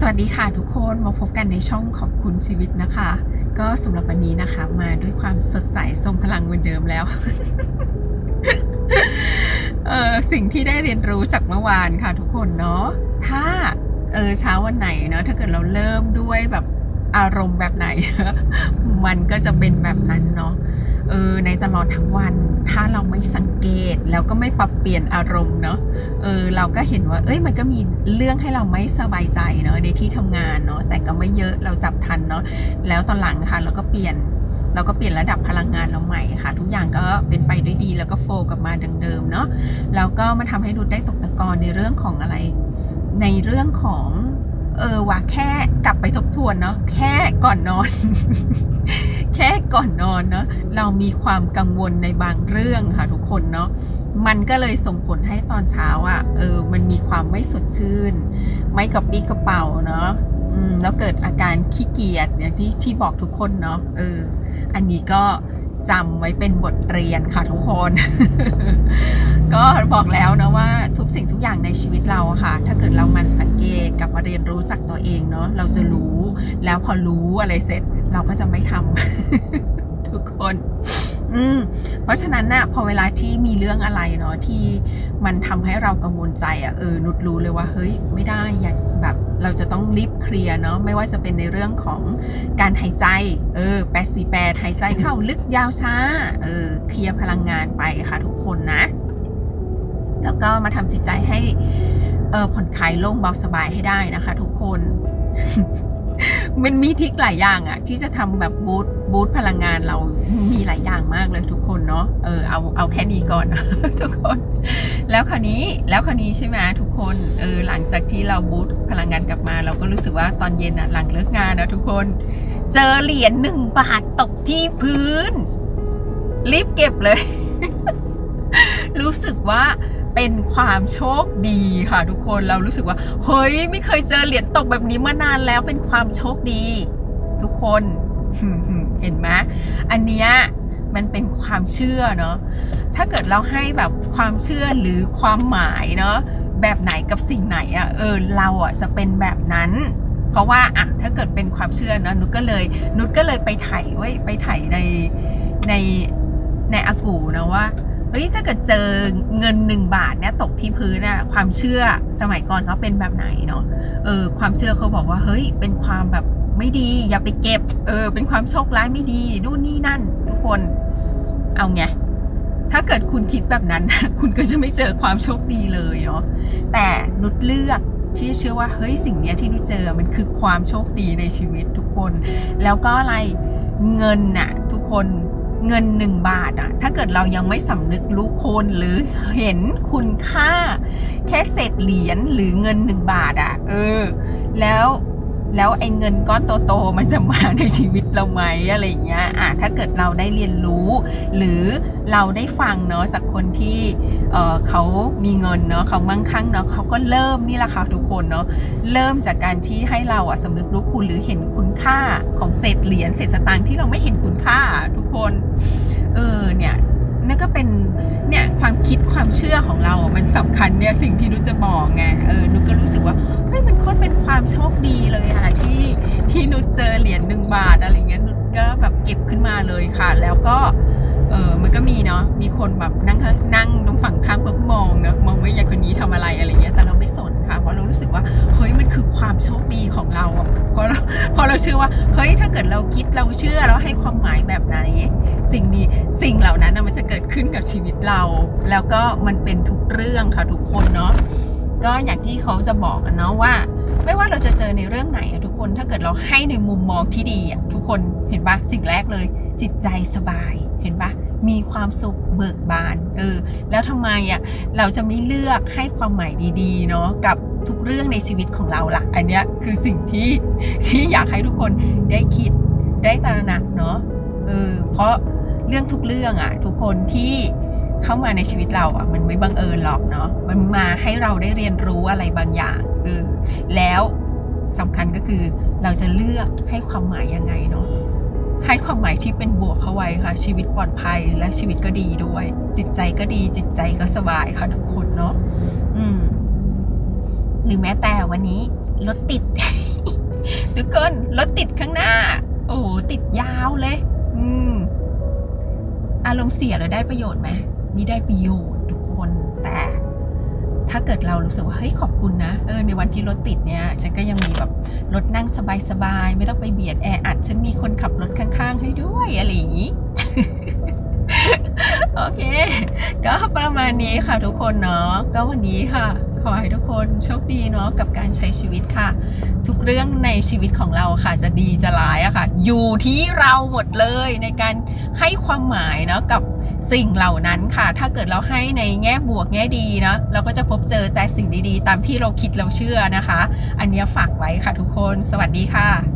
สวัสดีค่ะทุกคนมาพบกันในช่องขอบคุณชีวิตนะคะ ก็สำหรับวันนี้นะคะมาด้วยความสดใสทรงพลังเหมือนเดิมแล้วเออสิ่งที่ได้เรียนรู้จากเมื่อวานค่ะทุกคนเนาะถ้าเออเช้าวันไหนเนาะถ้าเกิดเราเริ่มด้วยแบบอารมณ์แบบไหน มันก็จะเป็นแบบนั้นเนาะ เออในตลอดทั้งวัน ถ้าเราไม่สังเกตแล้วก็ไม่ปรับเปลี่ยนอารมณ์เนาะเออเราก็เห็นว่า เอ้ยมันก็มีเรื่องให้เราไม่สบายใจเนาะในที่ทำงานเนาะแต่ก็ไม่เยอะเราจับทันเนาะแล้วตอนหลังค่ะเราก็เปลี่ยนเราก็เปลี่ยนระดับพลังงานเราใหม่ค่ะ ทุกอย่างก็เป็นไปด้วยดีแล้วก็โฟกับมาดังเดิมเนาะแล้วก็มาทำให้รุดได้ตกตะกอนในเรื่องของอะไร ในเรื่องของเออว่าแค่กลับไปทบทวนเนาะแค่ก่อนนอน แค่ก่อนนอนเนาะเรามีความกังวลในบางเรื่องค่ะทุกคนเนาะมันก็เลยส่งผลให้ตอนเช้าอะ่ะเออมันมีความไม่สดชื่น ไม่กระปี้กระเป๋าเนาะอืมแล้วเกิดอาการขี้เกียจอย่างที่ที่บอกทุกคนเนาะเอออันนี้ก็จำไว้เป็นบทเรียนค่ะทุกคน ก็บอกแล้วนะว่าทุกสิ่งทุกอย่างในชีวิตเราค่ะ ถ้าเกิดเรามันสังเกตกับมาเรียนรู้จากตัวเองเนาะเราจะรู้ แล้วพอรู้อะไรเสร็จ เราก็จะไม่ทำ ทุกคน อืมเพราะฉะนั้นน่ะพอเวลาที่มีเรื่องอะไรเนาะที่มันทำให้เรากังวลใจอะ่ะเออนุดรู้เลยว่า เฮ้ย ไม่ได้อย่าแบบเราจะต้องรีบเคลียร์เนาะไม่ว่าจะเป็นในเรื่องของการหายใจ เออแปดสี่แปดหายใจเข้าลึกยาวช้า เออเคลียร์พลังงานไปค่ะทุกคนนะ แล้วก็มาทำจิตใจให้เออผ่อนคลายโล่งเบาสบายให้ได้นะคะ ทุกคน มันมีทิกหลายอย่างอะที่จะทำแบบบูตบูตพลังงานเรามีหลายอย่างมากเลยทุกคนเนาะเออเอาเอาแค่นี้ก่อนทุกคน แล้วคราวนี้แล้วคราวนี้ใช่ไหมทุกคนเออหลังจากที่เราบูตพลังงานกลับมา เราก็รู้สึกว่าตอนเย็นอะหลังเลิกงานนะทุกคน เจอเหรียญหนึ่งบาทตกที่พื้นรีบเก็บเลย รู้สึกว่า เป็นความโชคดีค่ะทุกคนเรารู้สึกว่า เฮ้ย ไม่เคยเจอเหรียญตกแบบนี้มานานแล้วเป็นความโชคดี ทุกคนเห็นไหมอันเนี้ยมันเป็นความเชื่อเนาะถ้าเกิดเราให้แบบความเชื่อหรือความหมายเนาะแบบไหนกับสิ่งไหนอะ่ะเออเราอะจะเป็นแบบนั้น เพราะว่าอะถ้าเกิดเป็นความเชื่อนะนุชก็เลยนุชก็เลยไปไถ่ไว้ไปไถ่ในในในอากูนะว่า ฮ้ยถ้าเกิดเจอเงินหนึ่งบาทเนี่ยตกที่พื้นอะความเชื่อสมัยก่อนเขาเป็นแบบไหนเนาะเออความเชื่อเขาบอกว่าเฮ้ยเป็นความแบบไม่ดี อย่าไปเก็บเออเป็นความโชคร้ายไม่ดีนู่นนี่นั่น ทุกคนเอาไงถ้าเกิดคุณคิดแบบนั้น คุณก็จะไม่เจอความโชคดีเลยเนาะแต่นุชเลือกที่จะเชื่อว่าเฮ้ยสิ่งเนี้ยที่นุชเจอมันคือความโชคดีในชีวิตทุกคน แล้วก็อะไรเงินน่ะ ทุกคน เงินหนึ่งบาทอะถ้าเกิดเรายังไม่สำนึกรู้คนหรือเห็นคุณค่า แค่เศษเหรียญหรือเงินหนึ่งบาทอะเออ แล้ว แล้วไอ้เงินก้อนโตๆมันจะมาในชีวิตเราไหมอะไรอย่างเงี้ยอะถ้าเกิดเราได้เรียนรู้ หรือเราได้ฟังเนาะจากคนที่เออเขามีเงินเนาะเขามั่งคั่งเนาะเขาก็เริ่มนี่แหละค่ะทุกคนเนาะเริ่มจากการที่ให้เราอะสำนึกรู้คุณหรือเห็นคุณค่าของเศษเหรียญเศษสตางค์ที่เราไม่เห็นคุณค่าทุกคน คิดความเชื่อของเรา มันสำคัญเนี่ยสิ่งที่นุจะบอกไง เออ นุก็รู้สึกว่า เฮ้ย มันโคตรเป็นความโชคดีเลยอะที่ที่นุเจอเหรียญหนึ่งบาทอะไรเงี้ย นุก็แบบเก็บขึ้นมาเลยค่ะ แล้วก็ เออมันก็มีเนาะ มีคนแบบนั่งข้างนั่งตรงฝั่งข้างเพื่อมองเนาะ มองว่ายายคนนี้ทำอะไรอะไรเงี้ย แต่เราไม่สนค่ะ เพราะเรารู้สึกว่า เฮ้ย มันคือความโชคดีของเราอะเพราะเราเพราะเราเชื่อว่า เฮ้ย ถ้าเกิดเราคิด เราเชื่อ เราให้ความหมายแบบไหน สิ่งนี้สิ่งเหล่านั้นนะมันจะเกิดขึ้นกับชีวิตเรา แล้วก็มันเป็นทุกเรื่องค่ะทุกคนเนาะก็อย่างที่เขาจะบอกกันเนาะว่า ไม่ว่าเราจะเจอในเรื่องไหนทุกคนถ้าเกิดเราให้ในมุมมองที่ดีทุกคนเห็นปะสิ่งแรกเลย จิตใจสบายเห็นปะมีความสุขเบิกบานเออแล้วทำไมอะเราจะไม่เลือกให้ความหมายดีๆเนาะกับทุกเรื่องในชีวิตของเราล่ะ อันเนี้ยคือสิ่งที่ที่อยากให้ทุกคนได้คิดได้ตระหนักเนาะเออเพราะ เรื่องทุกเรื่องอะทุกคนที่เข้ามาในชีวิตเราอะมันไม่บังเอิญหรอกเนาะมันมาให้เราได้เรียนรู้อะไรบางอย่างเออแล้วสำคัญก็คือเราจะเลือกให้ความหมายยังไงเนาะให้ความหมายที่เป็นบวกเข้าไว้ค่ะ ชีวิตปลอดภัยและชีวิตก็ดีด้วย จิตใจก็ดีจิตใจก็สบายค่ะทุกคนเนาะอืม หรือแม้แต่วันนี้รถติด ทุกคนรถติดข้างหน้า โอ้ติดยาวเลย อืม อารมณ์เสียเราได้ประโยชน์ไหมมีได้ประโยชน์ทุกคนแต่ถ้าเกิดเรารู้สึกว่าเฮ้ยขอบคุณนะเออในวันที่รถติดเนี่ยฉันก็ยังมีแบบรถนั่งสบายๆไม่ต้องไปเบียดแออัดฉันมีคนขับรถข้างๆให้ด้วยอะไรอย่างนี้ โอเค ก็ประมาณนี้ค่ะทุกคนเนาะก็วันนี้ค่ะ ขอให้ทุกคนโชคดีเนาะกับการใช้ชีวิตค่ะ ทุกเรื่องในชีวิตของเราค่ะจะดีจะร้ายอะค่ะ อยู่ที่เราหมดเลยในการให้ความหมายเนาะกับสิ่งเหล่านั้นค่ะ ถ้าเกิดเราให้ในแง่บวกแง่ดีเนาะเราก็จะพบเจอแต่สิ่งดีๆ ตามที่เราคิดเราเชื่อนะคะ อันเนี้ยฝากไว้ค่ะทุกคน สวัสดีค่ะ